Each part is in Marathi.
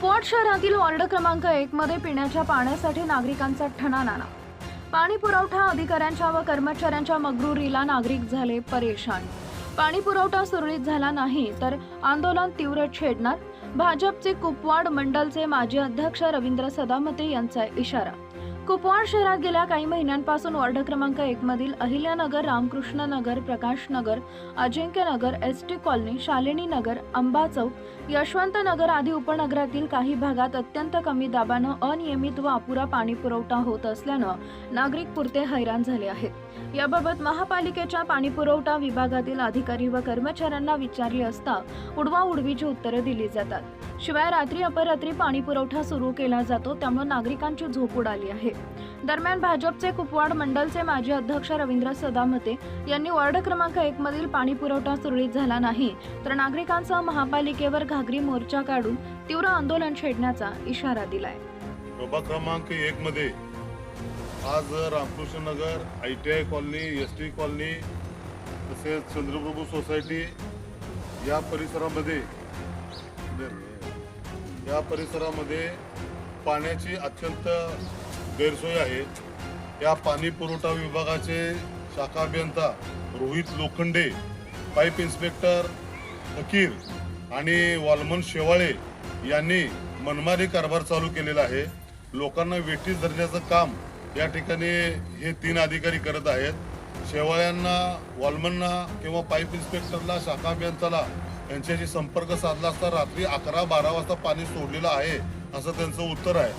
कुवाड शहरातील वॉर्ड क्रमांक एक मध्ये पिण्याच्या पाण्यासाठी नागरिकांचा ठणानाना पाणी पुरवठा अधिकाऱ्यांच्या व कर्मचाऱ्यांच्या मगरुरीला नागरिक झाले परेशान. पाणी पुरवठा सुरळीत झाला नाही तर आंदोलन तीव्र छेडणार. भाजपचे कुपवाड मंडलचे माजी अध्यक्ष रवींद्र सदामते यांचा इशारा. कुपवाड शहरात गेल्या काही महिन्यांपासून वॉर्ड क्रमांक एक मधील Ahilyanagar Ramkrishna Nagar Prakash Nagar Ajinkya Nagar S T colony Shalini Nagar Amba Chowk Yashwant Nagar आदी उपनगरातील काही भागात अत्यंत कमी दाबानं अनियमित व अपुरा पाणी पुरवठा होत असल्यानं नागरिक पुरते हैराण झाले आहेत. याबाबत महापालिकेच्या पाणी पुरवठा विभागातील अधिकारी व कर्मचाऱ्यांना विचारले असता उडवा उडवीची उत्तरे दिली जातात. शिवाय रात्री अपरात्री पाणी पुरवठा सुरू केला जातो त्यामुळे नागरिकांची झोप उडाली आहे. दरम्यान भाजपचे कुपवाड मंडलचे माजी अध्यक्ष रवींद्र सदामते यांनी वॉर्ड क्रमांक एक मधील पाणी पुरवठा सुरळीत झाला नाही तर नागरिकांसह महापालिकेवर घागरी मोर्चा काढून तीव्र आंदोलन छेडण्याचा इशारा दिलाय. प्रभाग क्रमांक एक मध्ये आज Ramkrishna Nagar I T I colony S T colony तसेच चंद्रप्रभू सोसायटी या परिसरामध्ये या परिसरामध्ये पाण्याची अत्यंत गैरसोय आहे. या पाणी पुरवठा विभागाचे शाखा अभियंता रोहित लोखंडे पाईप इन्स्पेक्टर फकीर आणि वालमन शेवाळे यांनी मनमारी कारभार चालू केलेला आहे. लोकांना वेठीस धरण्याचं काम या ठिकाणी हे तीन अधिकारी करत आहेत. शेवाळ्यांना वालमनना किंवा पाईप इन्स्पेक्टरला शाखा अभियंताला यांच्याशी संपर्क साधला असता रात्री अकरा बारा वाजता पाणी सोडलेलं आहे असं त्यांचं उत्तर आहे.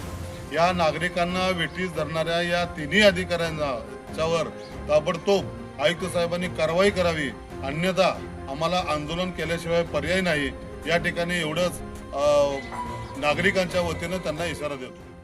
या नागरिकांना वेठीस धरणाऱ्या या तिन्ही अधिकाऱ्यांच्यावर ताबडतोब आयुक्त साहेबांनी कारवाई करावी. अन्यथा आम्हाला आंदोलन केल्याशिवाय पर्याय नाही. या ठिकाणी एवढंच नागरिकांच्या वतीनं त्यांना इशारा देतो.